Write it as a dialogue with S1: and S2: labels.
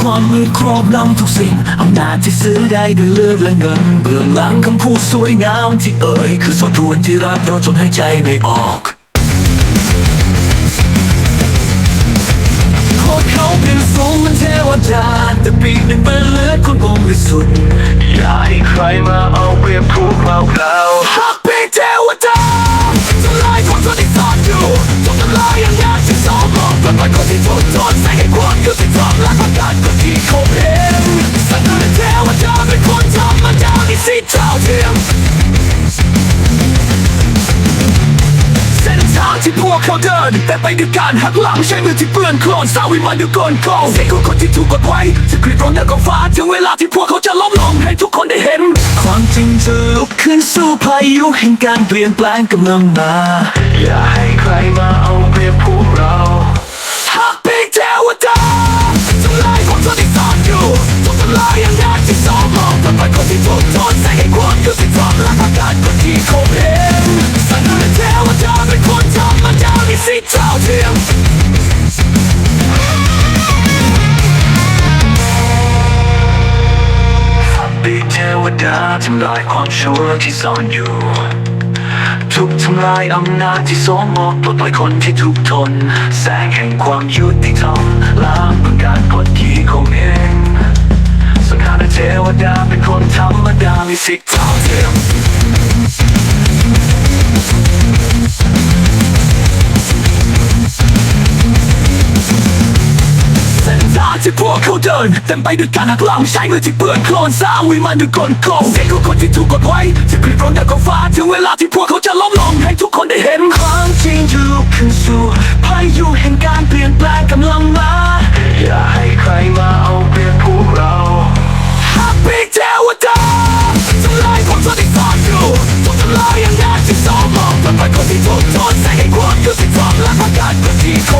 S1: ความมืดครอบล้ำทุกสิ่งอำนาจที่ซื้อได้ด้วยเลือดและเงินเบื้องหลังคำพูดสวยงามที่เอ่ย คือสอดทวนที่รักเราจนให้ใจไม่ออกโคตรเขาเป็นสูงมันเทวดาแต่ปีกหนึ่งเป็นเลือดคนบริสุทธิ์อย่าให้ใครมาเอาเปรียบพวกเรา ที่พวกเขาเดิน แต่ไปด้วยการหักหลังใช้มือที่เปื้อนโคลนสาวิมันด้วยกลโกงเสียงของคนที่ถูกกดไว้จะกรีดร้องแล้วก็ฟ้าถึงเวลาที่พวกเขาจะล้มลงให้ทุกคนได้เห็น ความจริงจะลุกขึ้นสู้พายุแห่งการเปลี่ยนแปลงกำลังมา อย่าให้ใคร ดาทำลายความชั่วที่ซ่อนอยู่ ทุกทำลายอำนาจที่สวมอบปลดปล่อยคนที่ทุกทน แสงแห่งความยุติธรรมล้างประกาศกฎที่คงเองสังหารเทวดาเป็นคนธรรมดามีสิทธิ์เท่าเทียม ที่พวกเขาเดินเต็มไปด้วยการหักหลังใช้มือที่เปื้อนโคลนสร้างวิมานด้วยกลโกเสียงของคนที่ถูกกดไว้ที่กรีดร้องจากฟ้าถึงเวลาที่พวกเขาจะล้มลงให้ทุกคนได้เห็นความจริงจะลุกขึ้นสู่พายุแห่งการเปลี่ยนแปลงกำลังมา อย่าให้ใครมาเอาเปรียบพวกเรา Happy Day with t h ทำลายความสนิทซ่อนอยู่ถูกทำลายอย่างแน่ที่สองมองเป็นคนที่ถูกโทนแสงให้ความยุติธรรมและประกาศพื้นที่โค